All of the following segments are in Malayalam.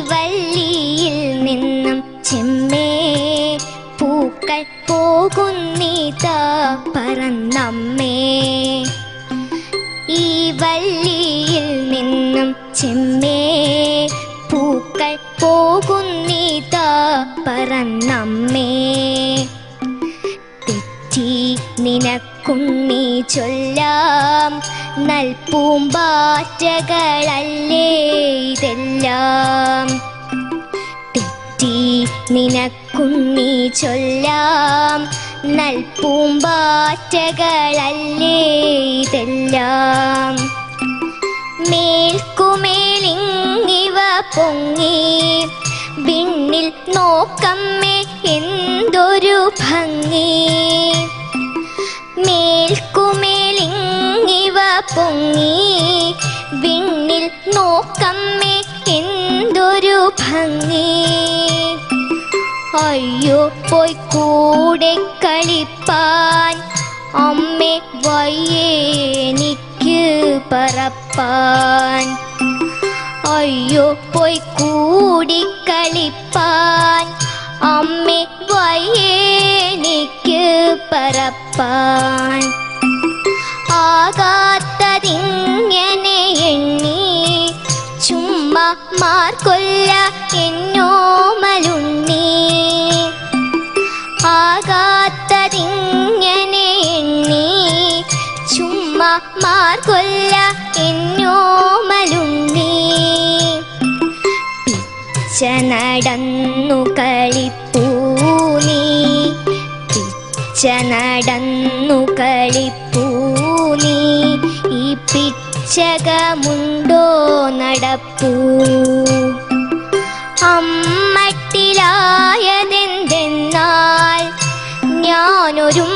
വള്ളിയിൽ നിന്നും ചെമ്മേ പൂക്കൾ പോകുന്നീതാ പറന്നമ്മേ. ഈ വള്ളിയിൽ നിന്നും ചെമ്മേ പൂക്കൾ പോകുന്നീതാ പറന്നമ്മേ. തെറ്റി നിനക്കുണ്ണി ചൊല്ലാം. നൽപൂമ്പാറ്റകളല്ലേ ഇതെല്ലാം. തെറ്റി നിനക്കുണ്ണി ചൊല്ലാം. നൽപൂമ്പാറ്റകളല്ലേ ഇതെല്ലാം. മേൽക്കുമേലിങ്ങിവ പൊങ്ങി. വിണ്ണിൽ നോക്കമ്മേ എന്തൊരു ഭംഗി. പൊങ്ങി വിണ്ണിൽ നോക്കമ്മേ എന്തൊരു ഭംഗി. അയ്യോ പോയി കൂടെ കളിപ്പാൻ. അമ്മേ വയ്യേനിക്ക് പറപ്പാൻ. അയ്യോ പോയി കൂടി കളിപ്പാൻ. അമ്മേ വയ്യേനിക്ക് പറപ്പാൻ. ആകാത്തതിങ്ങനെ മാർക്കൊല്ല എന്നോമലുണ്ണി. ആകാത്തതിങ്ങനെ എണ്ണി. ചുമ്മാ മാർക്കൊല്ല എന്നോമലുണ്ണി. പിച്ച നടന്നു കളിപ്പൂനി പിച്ച നടന്നു കളിപ്പൂ ഈ പിച്ചകമുണ്ടോ നടപ്പൂ. അമ്മട്ടിലായതെന്തെന്നാൽ ഞാനൊരു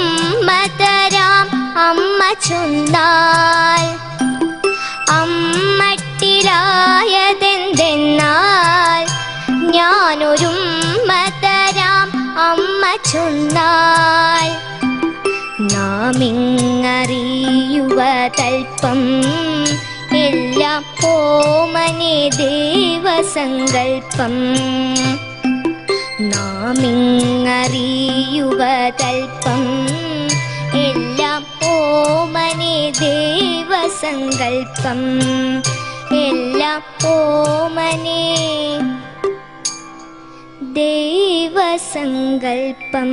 മതരാം അമ്മ ചൊന്നാൽ. അമ്മട്ടിലായതെന്തെന്നാൽ ഞാനൊരു മതരാം അമ്മ ചൊന്നാൽ. നാമിങ്ങറിയുവ തൽപ്പം എല്ലാം ഓമനെ ദേവസങ്കൽപ്പം നാമിങ്ങറിയുവ തൽപ്പം എല്ലാം ഓമനെ ദേവസങ്കൽപ്പം. എല്ലാം ഓമനെ ദേവസങ്കൽപ്പം.